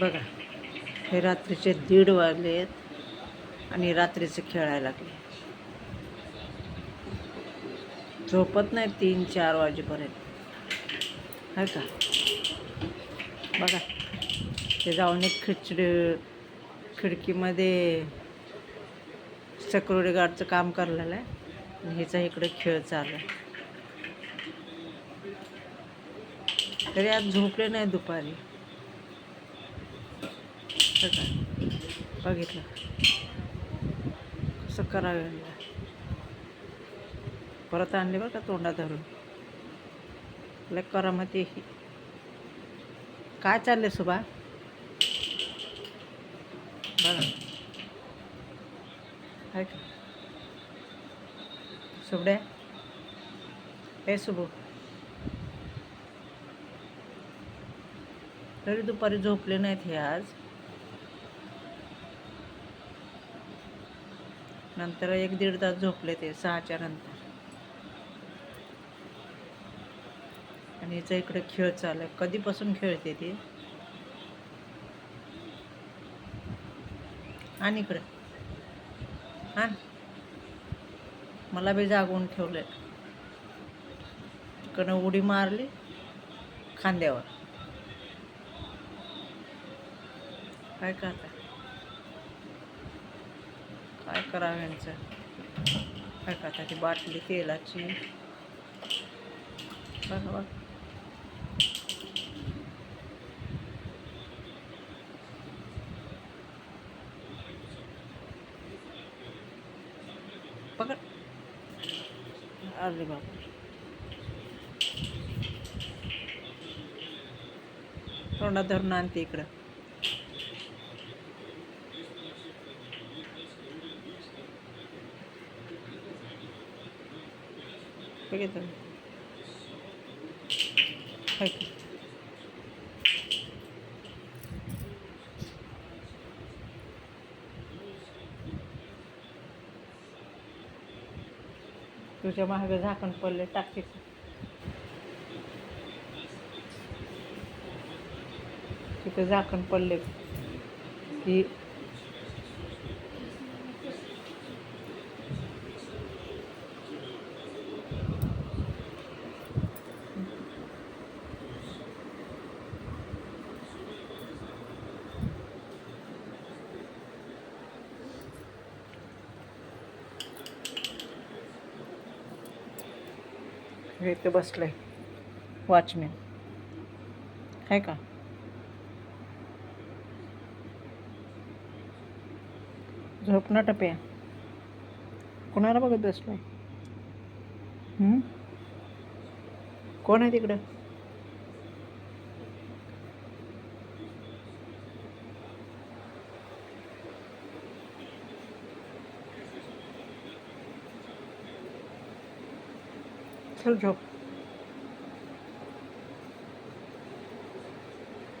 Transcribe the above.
बघा हे रात्रीचे दीड वाजले आहेत आणि रात्रीचे खेळायला लागले. झोपत नाही तीन चार वाजेपर्यंत. आहे का? बघा ते जाऊन एक खिचडी खिडकीमध्ये सिक्युरिटी गार्डचं काम करलेलं आहे आणि ह्याचा इकडे खेळ चालला आहे. तरी आज झोपले नाही दुपारी. कसं काय? बघितलं. कसं करावं परत आणले बरं का तोंडात धरून? लय करामती ही. काय चाललंय सुबा बघा. आहे का? सुबड्या हे सुबू तरी दुपारी झोपले नाहीत हे आज. नंतर एक दीड तास झोपले ते सहाच्या नंतर. आणि हिचा इकडे खेळ चालू आहे. कधीपासून खेळते ती? आणि इकडे. हां मला बी जागवून ठेवले इकडं उडी मारली खांद्यावर. काय करता काय करावं यांचं? काय करता ती बाटली तेलाची? बरोबर. पकड. अरे बाप तोंडात धरून आणते इकडं. बघितलं तुझ्या महाग झाकण पडले टाकी तिथं. झाकण पडले की हे बसलं. आहे वॉचमॅन आहे का? झोपणं ना टप्या. कोणाला बघत बसलाय? आहे कोण आहे तिकडं? चल झोप